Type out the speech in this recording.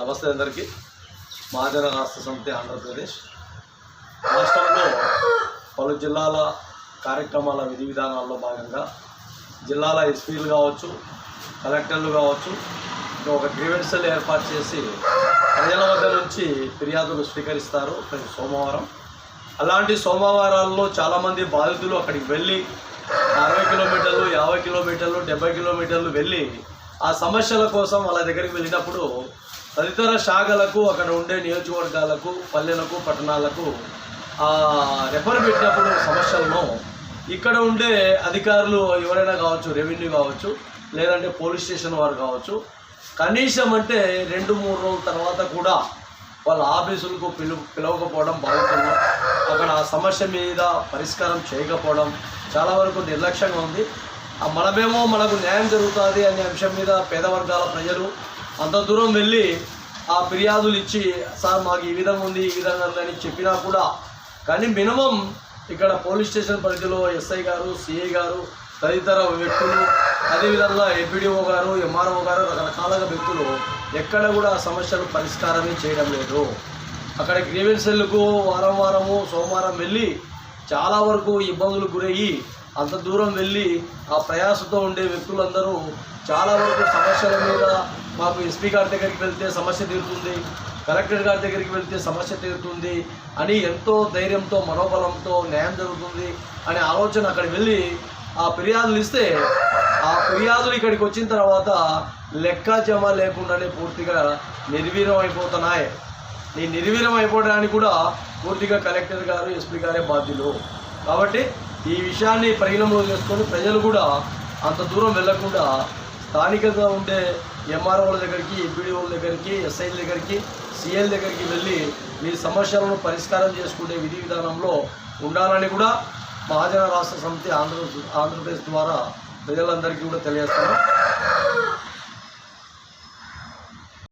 నమస్తే అందరికీ. మహాజన రాష్ట్ర సమితి ఆంధ్రప్రదేశ్. రాష్ట్రంలో పలు జిల్లాల కార్యక్రమాల విధి విధానాల్లో భాగంగా జిల్లాల ఎస్పీలు కావచ్చు కలెక్టర్లు కావచ్చు ఇంకా ఒక గ్రీవెన్సల్ ఏర్పాటు చేసి ప్రజల వద్ద నుంచి ఫిర్యాదులు స్వీకరిస్తారు ప్రతి సోమవారం. అలాంటి సోమవారాల్లో చాలామంది బాధితులు అక్కడికి వెళ్ళి అరవై కిలోమీటర్లు యాభై కిలోమీటర్లు డెబ్బై కిలోమీటర్లు వెళ్ళి ఆ సమస్యల కోసం వాళ్ళ దగ్గరికి వెళ్ళినప్పుడు తదితర శాఖలకు అక్కడ ఉండే నియోజకవర్గాలకు పల్లెలకు పట్టణాలకు రెఫర్ పెట్టినప్పుడు సమస్యలను ఇక్కడ ఉండే అధికారులు ఎవరైనా కావచ్చు రెవెన్యూ కావచ్చు లేదంటే పోలీస్ స్టేషన్ వారు కావచ్చు కనీసం అంటే రెండు మూడు రోజుల తర్వాత కూడా వాళ్ళ ఆఫీసులకు పిలు పిలవకపోవడం బాగుంటుంది. అక్కడ ఆ సమస్య మీద పరిష్కారం చేయకపోవడం చాలా వరకు నిర్లక్ష్యంగా ఉంది. మనమేమో మనకు న్యాయం జరుగుతుంది అనే అంశం మీద పేద వర్గాల ప్రజలు అంత దూరం వెళ్ళి ఆ ఫిర్యాదులు ఇచ్చి సార్ మాకు ఈ విధంగా ఉంది ఈ విధంగా ఉంది అని చెప్పినా కూడా కానీ మినిమం ఇక్కడ పోలీస్ స్టేషన్ పరిధిలో ఎస్ఐ గారు సిఐ గారు తదితర వ్యక్తులు అదేవిధంగా ఎంపీడీఓ గారు ఎంఆర్ఓ గారు రకరకాలుగా వ్యక్తులు ఎక్కడ కూడా సమస్యలు పరిష్కారమే చేయడం లేదు. అక్కడ గ్రీవెన్సెల్కు వారం వారము సోమవారం వెళ్ళి చాలా వరకు ఇబ్బందులు గురయ్యి అంత దూరం వెళ్ళి ఆ ప్రయాసతో ఉండే వ్యక్తులందరూ చాలా వరకు సమస్యల మీద మాకు ఎస్పీ గారి దగ్గరికి వెళ్తే సమస్య తీరుతుంది కలెక్టర్ గారి దగ్గరికి వెళ్తే సమస్య తీరుతుంది అని ఎంతో ధైర్యంతో మనోబలంతో న్యాయం జరుగుతుంది అనే ఆలోచన అక్కడ వెళ్ళి ఆ ఫిర్యాదులు ఇస్తే ఆ ఫిర్యాదులు ఇక్కడికి వచ్చిన తర్వాత లెక్క జమ లేకుండానే పూర్తిగా నిర్వీర్యం అయిపోతున్నాయి. ఈ నిర్వీర్యం అయిపోవడానికి కూడా పూర్తిగా కలెక్టర్ గారు ఎస్పీ గారే బాధ్యులు. కాబట్టి ఈ విషయాన్ని పరిగణలో చేసుకొని ప్రజలు కూడా అంత దూరం వెళ్ళకుండా స్థానికంగా ఉండే ఎంఆర్ఓల దగ్గరికి ఎంపీడీఓల దగ్గరికి ఎస్ఐల దగ్గరికి సిఎల్ దగ్గరికి వెళ్ళి మీ సమస్యలను పరిష్కారం చేసుకునే విధి విధానంలో ఉండాలని కూడా మహాజన రాష్ట్ర సమితి ఆంధ్ర ఆంధ్రప్రదేశ్ ద్వారా ప్రజలందరికీ కూడా తెలియజేస్తాను